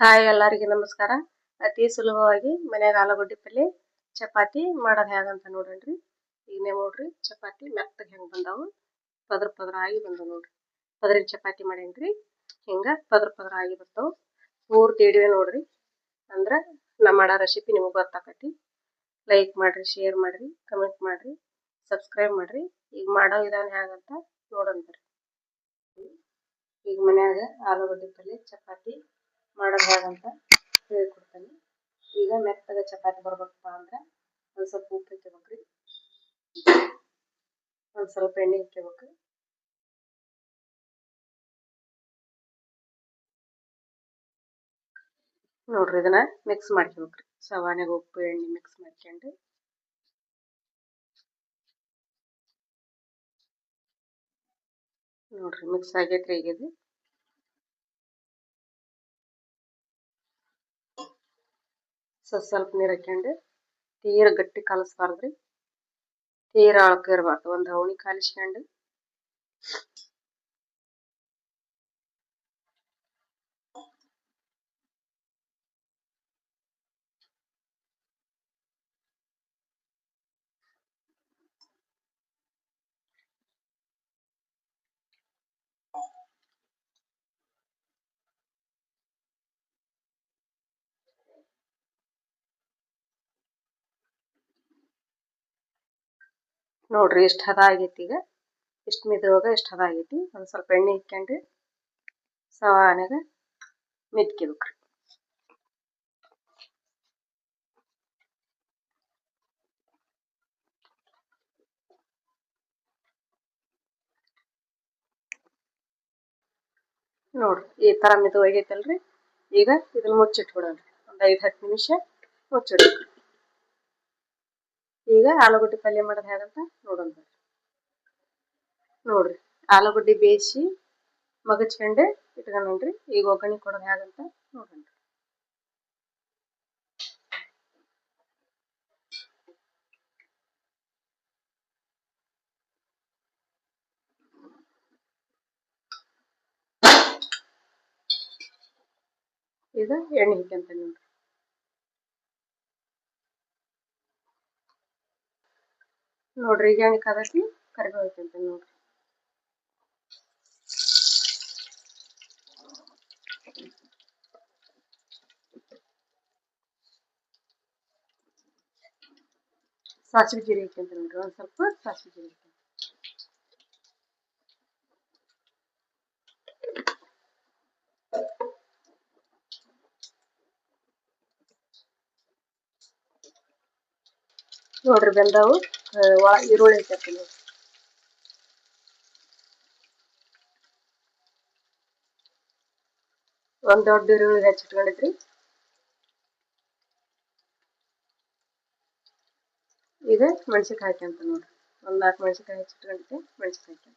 Hi ಎಲ್ಲರಿಗೆ ನಮಸ್ಕಾರ. ಅತಿ ಸುಲಭವಾಗಿ ಮನೆಯಾಗ ಆಲೂಗಡ್ಡೆ ಪಲ್ಯ ಚಪಾತಿ ಮಾಡೋದು ಹೇಗಂತ ನೋಡ್ರಿ ಈಗ ನೋಡ್ರಿ, ಚಪಾತಿ ಮೆತ್ತಗೆ ಹೆಂಗೆ ಬಂದಾವು. ಪದ್ರ ಪದ್ರ ಆಗಿ ಬಂದವು ನೋಡ್ರಿ. ಪದ್ರಿನ ಚಪಾತಿ ಮಾಡೇನ್ರಿ. ಹಿಂಗೆ ಪದ್ರ ಪದ್ರ ಆಗಿ ಬರ್ತಾವೆ. ಪೂರ್ತಿ ಇಡಿವೆ ನೋಡ್ರಿ. ಅಂದ್ರೆ ನಾ ಮಾಡೋ ರೆಸಿಪಿ ನಿಮಗೆ ಗೊತ್ತಾಕತಿ. ಲೈಕ್ ಮಾಡಿರಿ ಶೇರ್ ಮಾಡಿರಿ ಕಮೆಂಟ್ ಮಾಡಿರಿ ಸಬ್ಸ್ಕ್ರೈಬ್ ಮಾಡಿರಿ. ಈಗ ಮಾಡೋ ವಿಧಾನ ಹೇಗಂತ ನೋಡೋಣ ಬರ್ರಿ. ಈಗ ಮನ್ಯಾಗ ಆಲೂಗಡ್ಡೆ ಪಲ್ಯ ಚಪಾತಿ ಮಾಡೋದು ಹೇಗಂತ ಹೇಳ್ಕೊಡ್ತೇನೆ. ಈಗ ಮೆತ್ತಗೆ ಚಪಾತಿ ಬರ್ಬೇಕಪ್ಪ ಅಂದ್ರೆ ಒಂದು ಸ್ವಲ್ಪ ಉಪ್ಪು ಹಾಕ್ಕೋಬೇಕ್ರಿ ಒಂದು ಸ್ವಲ್ಪ ಎಣ್ಣೆ ಹಾಕ್ಕೋಬೇಕು ನೋಡ್ರಿ ಇದನ್ನ ಮಿಕ್ಸ್ ಮಾಡ್ಕೊಬೇಕ್ರಿ. ಸವಾನಿಗೆ ಉಪ್ಪು, ಎಣ್ಣೆ ಮಿಕ್ಸ್ ಮಾಡ್ಕೊಂಡು. ನೋಡ್ರಿ ಮಿಕ್ಸ್ ಆಗೈತ್ರಿ ಈಗ ಇದು. ಸ್ವಲ್ಪ ಸ್ವಲ್ಪ ನೀರು ಹಾಕ್ಯಂಡು ತೀರ ಗಟ್ಟಿ ಕಲಸ್ಬಾರ್ದ್ರಿ. ತೀರ ಇರಬಾರ್ದು. ಒಂದು ಹವಣಿ ಕಾಲಿಸ್ಕೊಂಡು ನೋಡ್ರಿ ಇಷ್ಟು ಹದ ಆಗೈತಿ ಈಗ. ಇಷ್ಟು ಮಿದುವಾಗ ಇಷ್ಟು ಹದ ಆಗೈತಿ. ಒಂದು ಸ್ವಲ್ಪ ಎಣ್ಣೆ ಇಕ್ಕೊಂಡು ಸವಾನಾಗ ಮೆತ್ಕಿಬೇಕ್ರಿ ನೋಡ್ರಿ, ಈ ಥರ ಮಿದು ಈಗ ಇದನ್ನ ಮುಚ್ಚಿಟ್ಬಿಡೋಣ ಒಂದು ಐದು ಹತ್ತು ನಿಮಿಷ ಮುಚ್ಚಿಡ್ಬೇಕು ಈಗ ಆಲೂಗಡ್ಡೆ ಪಲ್ಯ ಮಾಡೋದು ಹೇಗಂತ ನೋಡೋಣ ನೋಡ್ರಿ, ಆಲೂಗಡ್ಡೆ ಬೇಯಿಸಿ ಮಗಚ್ಕೊಂಡು ಇಟ್ಕೊಂಡ್ರಿ ಈಗ ಒಗ್ಗರಣೆ ಕೊಡೋದು ಹೇಗಂತ ನೋಡೋಣ. ಈಗ ಎಣ್ಣೆ ಹಿಕ್ಕಂತ ನೋಡ್ರಿ. ನೋಡ್ರಿ ಈಗ ಎಣ್ಣೆ ಕಾದತಿ ಕರಿಬೇವು ಹಾಕ್ಯಂತ ನೋಡ್ರಿ ಸಾಸಿವೆ ಜೀರಿಗೆ ಹಾಕ್ಯಂತ ನೋಡ್ರಿ ಒಂದು ಸ್ವಲ್ಪ ಸಾಸಿವೆ ಜೀರಿಗೆ ನೋಡ್ರಿ ಬೆಂದವು ಈರುಳ್ಳಿ ಹಾಕಿ ನೋಡ್ರಿ ಒಂದ್ ದೊಡ್ಡ ಈರುಳ್ಳಿ ಹೆಚ್ಚಿಟ್ಕೊಂಡಿದ್ರಿ ಈಗ ಮೆಣಸಿನ್ಕಾಯಿ ಹಾಕ್ಯಂತ ನೋಡ್ರಿ. ಒಂದ್ ನಾಲ್ಕು ಮೆಣಸಿನ್ಕಾಯಿ ಹಚ್ಚಿಟ್ಕೊಂಡಿದ್ದೆ ಮೆಣಸಿನ್ಕಾಯಿ ಹಾಕ್ಯಂತ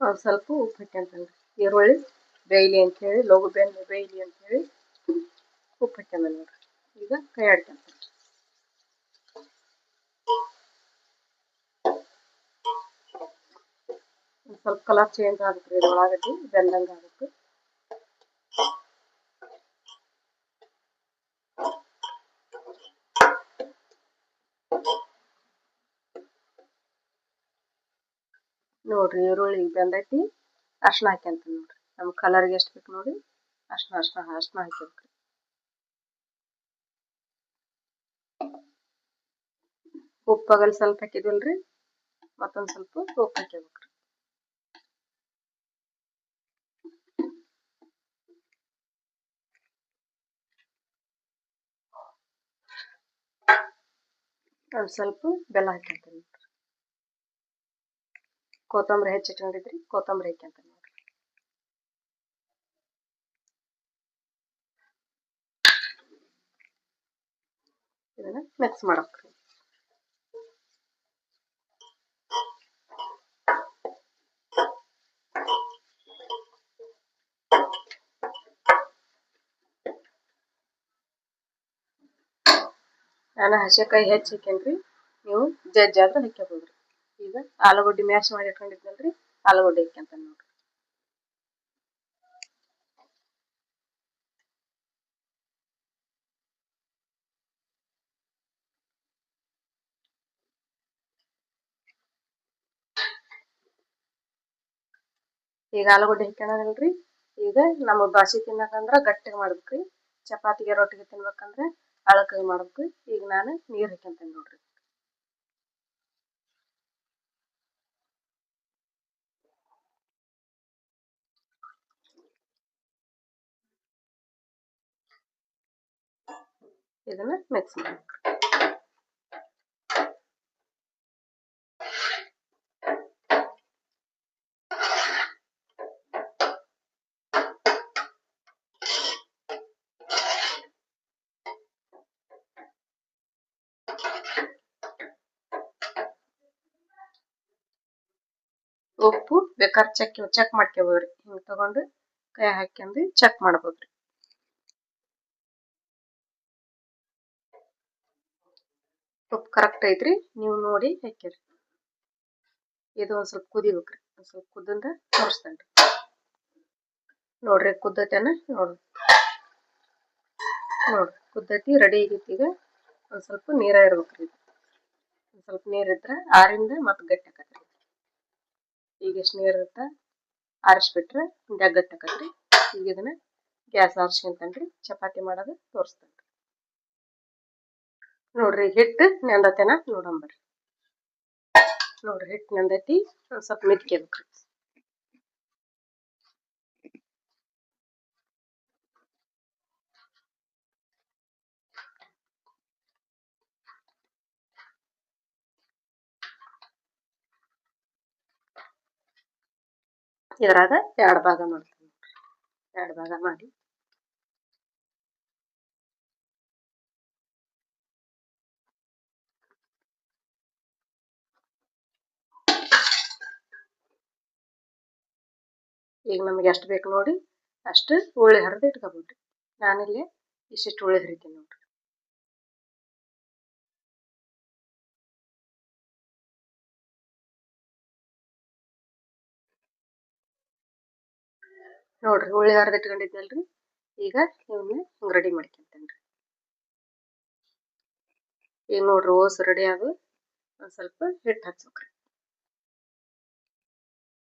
ಒಂದ್ ಸ್ವಲ್ಪ ಉಪ್ಪು ಹಾಕ್ಯಂತಂದ್ರಿ ಈರುಳ್ಳಿ ಬೇಯ್ಲಿ ಅಂತ ಹೇಳಿ ಲಘು ಬೆಂದ ಬೇಯ್ಲಿ ಅಂತ ಹೇಳಿ ಉಪ್ಪು ಹಾಕ್ಯಂದ ನೋಡ್ರಿ. ಈಗ ಕೈ ಆಡ್ಕೊಂತ ಸ್ವಲ್ಪ ಕಲರ್ ಚೇಂಜ್ ಆಗುತ್ತೆ ರೀ ಉಳ್ಳಾಗಡ್ಡಿ ಬೆಂದಂಗೆ ಆಗುತ್ತೆ. ನೋಡ್ರಿ ಈರುಳ್ಳಿ ಬೆಂದೈತಿ ಅರ್ಶಿನ ಹಾಕ್ಯಂತ ನೋಡ್ರಿ. ನಮ್ಮ ಕಲರ್ಗೆ ಎಷ್ಟು ಬೇಕು ನೋಡಿ ಅರ್ಶಿನ ಅರ್ಶಿನ ಅರ್ಶಿನ ಹಾಕ್ಯಬೇಕ್ರಿ ಉಪ್ಪಾಗಲ್ಲಿ ಸ್ವಲ್ಪ ಹಾಕಿದ್ವಲ್ರಿ, ಮತ್ತೊಂದು ಸ್ವಲ್ಪ ಉಪ್ಪು ಹಾಕ್ಯಬೇಕ್ರಿ ಒಂದು ಸ್ವಲ್ಪ ಬೆಲ್ಲ ಹಾಕ್ಯಂತೀನಿ ನೋಡ್ರಿ. ಕೊತ್ತಂಬರಿ ಹೆಚ್ಚಿಟ್ಕೊಂಡಿದ್ರಿ ಕೊತ್ತಂಬರಿ ಹಾಕ್ಯಂತೀನಿ ನೋಡ್ರಿ. ಇದನ್ನ ಮಿಕ್ಸ್ ಮಾಡಕ್ರಿ ನಾನು ಹಸಿಕಾಯಿ ಹೆಚ್ಚು ಹಾಕೇನ್ರಿ ನೀವು ಜಜ್ಜಿ ಆದ್ರೆ ಹಾಕ್ಯಬೋದ್ರಿ ಈಗ ಆಲೂಗಡ್ಡೆ ಮ್ಯಾಶ್ ಮಾಡಿ ಇಟ್ಕೊಂಡಿದ್ನಲ್ರಿ, ಆಲೂಗಡ್ಡೆ ಹಾಕ್ಯಂತ ನೋಡ್ರಿ. ಈಗ ಆಲೂಗಡ್ಡೆ ಹಾಕ್ಯಣಲ್ರಿ ಈಗ ನಮಗೆ ದೋಸೆ ತಿನ್ನಕಂದ್ರ ಗಟ್ಟಿಗೆ ಮಾಡ್ಬೇಕ್ರಿ. ಚಪಾತಿಗೆ ರೊಟ್ಟಿಗೆ ತಿನ್ಬೇಕಂದ್ರೆ ಅಳಕಾಯಿ ಮಾಡ್ಬೇಕು ಈಗ ನಾನು ನೀರು ಹಾಕ್ಯಂತೇನೆ ನೋಡ್ರಿ ಇದನ್ನ ಮಿಕ್ಸ್ ಮಾಡ್ಬೇಕು ಉಪ್ಪು ಬೇಕಾದ್ರೆ ಚೆಕ್ ಚೆಕ್ ಮಾಡ್ಕೋಬೋದ್ರಿ. ಹಿಂಗೆ ತಗೊಂಡು ಕೈ ಹಾಕ್ಯಂದು ಚೆಕ್ ಮಾಡ್ಬೋದ್ರಿ. ಉಪ್ಪು ಕರೆಕ್ಟ್ ಐತ್ರಿ. ನೀವು ನೋಡಿ ಹಾಕಿರಿ ಇದು ಒಂದ್ ಸ್ವಲ್ಪ ಕುದಿಬೇಕ್ರಿ. ಒಂದ್ ಸ್ವಲ್ಪ ಕುದ್ದಂದ ತೋರಿಸ್ತೇನ್ರಿ. ನೋಡ್ರಿ ಕುದ್ದತೇನ? ನೋಡ್ರಿ. ನೋಡ್ರಿ, ಕುದ್ದತಿ ರೆಡಿ ಆಗೈತಿ ಈಗ. ಒಂದ್ ಸ್ವಲ್ಪ ನೀರ ಇರ್ಬೇಕ್ರಿ ಒಂದ್ ಸ್ವಲ್ಪ ನೀರಿದ್ರೆ ಆರಿಂದ ಮತ್ತೆ ಗಟ್ಟಿ ಆಕತ್ರಿ ಈಗ ಎಷ್ಟು ನೀರು ಇರುತ್ತೆ? ಆರಿಸ್ಬಿಟ್ರೆ ಆಕತ್ರಿ ಈಗ ಇದನ್ನ ಗ್ಯಾಸ್ ಆರಿಸ್ಕೊಂತನ್ರಿ. ಚಪಾತಿ ಮಾಡೋದು ತೋರಿಸ್ತೇನೆ ನೋಡ್ರಿ ಹಿಟ್ಟು ನೆಂದತೆನ ನೋಡಂಬರ್ರಿ. ನೋಡ್ರಿ ಹಿಟ್ಟು ನೆಂದೈತಿ. ಸ್ವಲ್ಪ ಮಿದ್ಕೇಬೇಕ್ರಿ ಇದ್ರಾಗ ಎರಡು ಭಾಗ ಮಾಡ್ತೀನಿ ಎರಡು ಭಾಗ ಮಾಡಿ. ಈಗ ನಮ್ಗೆ ಎಷ್ಟು ಬೇಕು ನೋಡಿ ಅಷ್ಟು ಹುಳಿ ಹರಿದು ಇಟ್ಕೊಬಿಡ್ರಿ ನಾನಿಲ್ಲಿ ಇಷ್ಟಿಷ್ಟು ಹುಳಿ ಹರಿತೀನಿ ನೋಡ್ರಿ. ನೋಡ್ರಿ ಹುಳಿ ಅರ್ಧ ಇಟ್ಕೊಂಡಿದ್ನಲ್ರಿ. ಈಗ ಇವನ್ನ ಹಿಂಗೆ ರೆಡಿ ಮಾಡ್ಕೊಂತೇನೆ ಈಗ ನೋಡ್ರಿ ಓಸ್ ರೆಡಿ ಆದು, ಒಂದು ಸ್ವಲ್ಪ ಹಿಟ್ಟು ಹಚ್ಬೇಕ್ರಿ.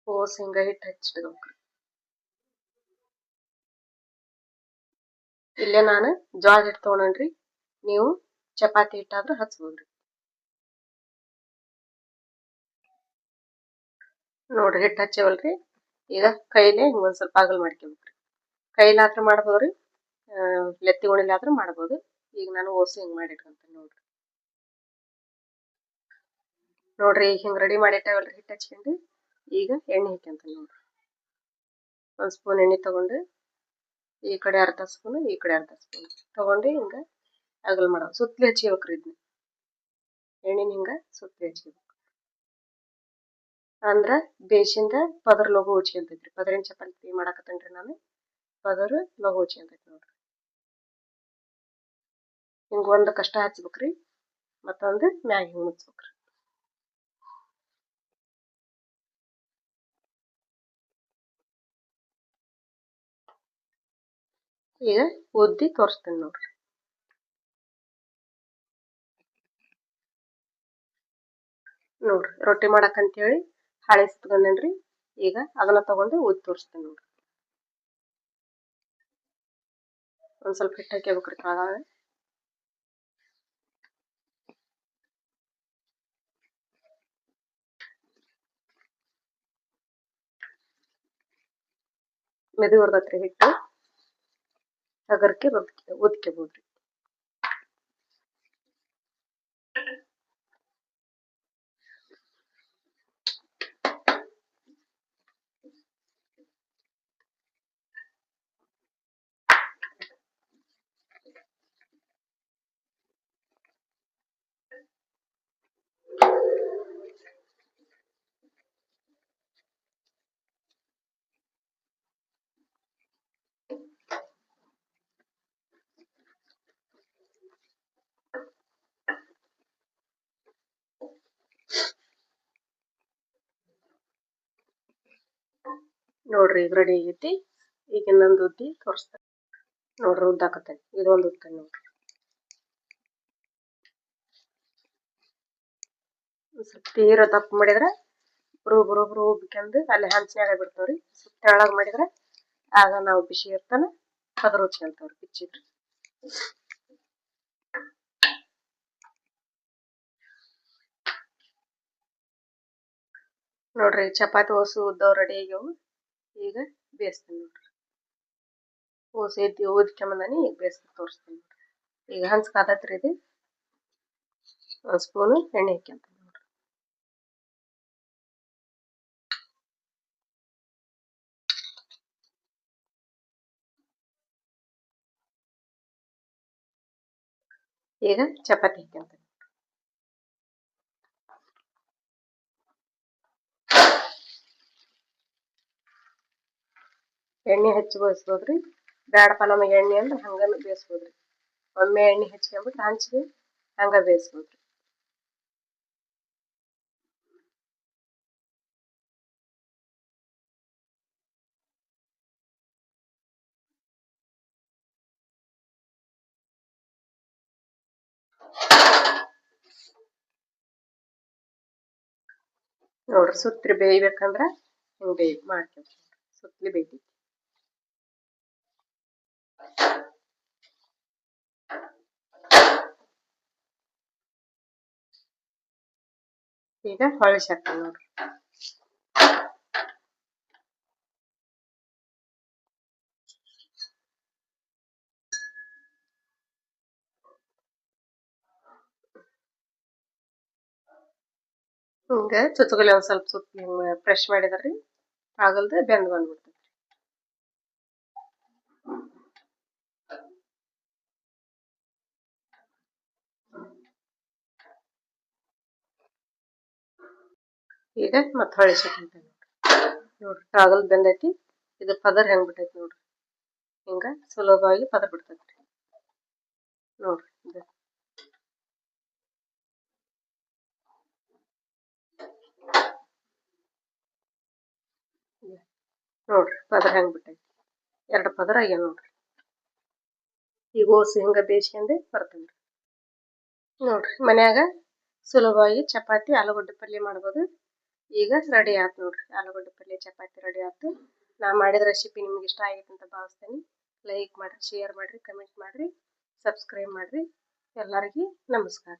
ಓಸ್ ಹಿಂಗ ಹಿಟ್ಟು ಹಚ್ಚಿಡ್ಬೇಕ್ರಿ ಇಲ್ಲೇ ನಾನು ಜೋಳದ ಹಿಟ್ಟು ತೊಗೊಂಡ್ರಿ ನೀವು ಚಪಾತಿ ಹಿಟ್ಟಾದ್ರೂ ಹಚ್ಬೋದ್ರಿ. ನೋಡ್ರಿ ಹಿಟ್ಟು ಹಚ್ಚೇವಲ್ರಿ. ಈಗ ಕೈಲೇ ಒಂದು ಸ್ವಲ್ಪ ಅಗಲ್ ಮಾಡ್ಕೊಬೇಕ್ರಿ. ಕೈಲಾದ್ರೂ ಮಾಡ್ಬೋದ್ರಿ ಲೆತ್ತಿ ಉಣಿಲಾದ್ರೂ ಮಾಡ್ಬೋದು. ಈಗ ನಾನು ಓಸು ಹಿಂಗೆ ಮಾಡಿಟ್ಕೊಂತೀನಿ ನೋಡ್ರಿ. ನೋಡ್ರಿ ಈಗ ಹಿಂಗೆ ರೆಡಿ ಮಾಡಿಟ್ಟವಲ್ರಿ ಹಿಟ್ಟು ಹಚ್ಕೊಂಡು ಈಗ ಎಣ್ಣೆ ಹಿಕ್ಕಂತೀನಿ ನೋಡ್ರಿ. ಒಂದು ಸ್ಪೂನ್ ಎಣ್ಣೆ ತಗೊಂಡು ಈ ಕಡೆ ಅರ್ಧ ಸ್ಪೂನ್ ಈ ಕಡೆ ಅರ್ಧ ಸ್ಪೂನ್ ತಗೊಂಡು ಹಿಂಗೆ ಅಗಲ್ ಮಾಡೋದು. ಸುತ್ತಲಿ ಹಚ್ಕೋಬೇಕ್ರಿ ಇದನ್ನ ಎಣ್ಣೆನ ಹಿಂಗೆ ಸುತ್ತಲಿ ಹಚ್ಕೋಬೇಕು. ಅಂದ್ರ ಬೇಸಿಂದ ಪದರ್ ಲಘು ಉಚ್ಕೊಂತೈತ್ರಿ ಪದರಿನ ಚಪಾತಿ ಮಾಡಾಕತ್ತೇನ್ರಿ ನಾನು? ಪದರ್ ಲಘು ಉಚ್ಕೊಂತೈತಿ ನೋಡ್ರಿ. ಹಿಂಗ ಒಂದು ಕಷ್ಟ ಹಚ್ಬೇಕ್ರಿ, ಮತ್ತೊಂದು ಮ್ಯಾಗ ಹಿಂಗೆ ಮುಚ್ಬೇಕ್ರಿ ಈಗ ಉದ್ದಿ ತೋರಿಸ್ತೀನಿ ನೋಡ್ರಿ. ನೋಡ್ರಿ, ರೊಟ್ಟಿ ಮಾಡಕ್ಕಂತೇಳಿ ಹಾಳೆ ಸುತ್ಕೊಂಡೇನ್ರಿ ಈಗ ಅದನ್ನ ತಗೊಂಡು ಉದ್ದಿ ತೋರಿಸ್ತೀನಿ ನೋಡ್ರಿ. ಒಂದ್ ಸ್ವಲ್ಪ ಹಿಟ್ಟು ಹಾಕ್ಯಬೇಕ್ರಿ ಕೆಳಗ ಮೆದು ಹೊರ್ದತ್ರಿ ಹಿಟ್ಟು ಹಗರ್ಕೆ ರೊದ್ಕೆ ಒದ್ಕೆಬೋದ್ರಿ ನೋಡ್ರಿ ಇದು ರೆಡಿ ಆಗೈತಿ. ಈಗ ಇನ್ನೊಂದು ಉದ್ದಿ ತೋರಿಸ್ತೇನೆ. ನೋಡ್ರಿ ಉದ್ದಾಕತ್ತೇನೆ ಇದೊಂದು ಉದ್ದ ನೋಡ್ರಿ. ಸ್ವಲ್ಪ ತೀರ ದಪ್ಪ ಮಾಡಿದ್ರೆ ಬರು ಬರು ಉಬ್ಬಿಕೊಂಡು ಅಲ್ಲಿ ಹಂಚಿನಾಗ ಬಿಡ್ತಾವ್ರಿ. ತೆಳ್ಳಗೆ ಮಾಡಿದ್ರೆ ಆಗ ನಾವು ಬಿಸಿ ಇರ್ತಾನ ಪದ್ರ ಉಚ್ಕೊಂತಾವ್ರಿ ಬಿಚ್ಚಿದ್ರಿ. ನೋಡ್ರಿ ಚಪಾತಿ ಹೊಸು ಉದ್ದವ್ ರೆಡಿ ಆಗ್ಯಾವು. ಈಗ ಬೇಯಿಸ್ತೀನಿ ನೋಡ್ರಿ ಓಸು ಎದ್ದು ಓದ್ಕೊಂಬಂದಾನಿ ಈಗ ಬೇಯಿಸ್ತೀನಿ ತೋರಿಸ್ತೀನಿ ನೋಡ್ರಿ ಈಗ ಹಂಚ್ ಕಾದತ್ರಿ ಇದು ಒಂದು ಸ್ಪೂನು ಎಣ್ಣೆ ಹಾಕ್ಯಂತೀನಿ ನೋಡ್ರಿ ಈಗ ಚಪಾತಿ ಹಾಕ್ಯಂತೀನಿ ಎಣ್ಣೆ ಹಚ್ಚಿ ಬೇಯಿಸ್ಬೋದ್ರಿ ಬ್ಯಾಡಪ್ಪ ನಮಗೆ ಎಣ್ಣೆ ಅಂದ್ರೆ ಹಂಗ ಬೇಯಿಸ್ಬೋದ್ರಿ. ಒಮ್ಮೆ ಎಣ್ಣೆ ಹಚ್ಕೊಂಬಿಟ್ಟು ಹಂಚಿಗೆ ಹಂಗ ಬೇಯಿಸ್ಬೋದ್ರಿ. ನೋಡ್ರಿ ಸುತ್ರಿ ಬೇಯ್ಬೇಕಂದ್ರ ಹಿಂಗ್ ಬೇಯ್ ಮಾಡ್ಕೊಂತ ಸುತ್ತಲಿ ಬೇಯ್ತೈತಿ ಈಗ ಹೊಳ್ಳಿ ಹಾಕ್ತೀನಿ ನೋಡ್ರಿ ಹಿಂಗ ಚುಚ್ಚುಗಲಿ ಒಂದ್ ಸ್ವಲ್ಪ ಸುತ್ತ ಫ್ರೆಶ್ ಮಾಡಿದ್ರಿ ಆಗಲ್ದೆ ಬೆಂದ್ ಬಂದ್ಬಿಡ್ತೈತಿ. ಈಗ ಮತ್ತೆ ಹೊಳ್ಳಿ ಹಾಕ್ತೀನಿ ನೋಡ್ರಿ. ಕಾಗಲ್ ಬೆಂದೈತಿ. ಇದು ಪದರ್ ಹೆಂಗ್ ಬಿಟ್ಟೈತಿ ನೋಡ್ರಿ. ಹಿಂಗ ಸುಲಭವಾಗಿ ಪದರ್ ಬಿಡ್ತೈತ್ರಿ. ನೋಡ್ರಿ, ಇದು. ನೋಡ್ರಿ, ಪದರ್ ಹೆಂಗ್ ಬಿಟ್ಟೈತಿ. ಎರಡು ಪದರ ಆಗ್ಯಾವ ನೋಡ್ರಿ. ಈಗ ಓಸು ಹಿಂಗ ಬೇಯಿಸ್ಕೊಂಡೆ ಬರ್ತೇನ್ರಿ. ನೋಡ್ರಿ, ಮನ್ಯಾಗ ಸುಲಭವಾಗಿ ಚಪಾತಿ, ಆಲೂಗಡ್ಡೆ ಪಲ್ಯ ಮಾಡ್ಬೋದು. ಈಗ ರೆಡಿ ಆಯ್ತು ನೋಡ್ರಿ. ಆಲೂಗಡ್ಡೆ ಪಲ್ಯ ಚಪಾತಿ ರೆಡಿ ಆಯ್ತು ನಾ ಮಾಡಿದ ರೆಸಿಪಿ ನಿಮ್ಗೆ ಇಷ್ಟ ಆಗೈತೆ ಅಂತ ಭಾವಿಸ್ತೀನಿ. ಲೈಕ್ ಮಾಡಿರಿ ಶೇರ್ ಮಾಡಿರಿ ಕಮೆಂಟ್ ಮಾಡಿರಿ ಸಬ್ಸ್ಕ್ರೈಬ್ ಮಾಡಿರಿ. ಎಲ್ಲರಿಗೂ ನಮಸ್ಕಾರ.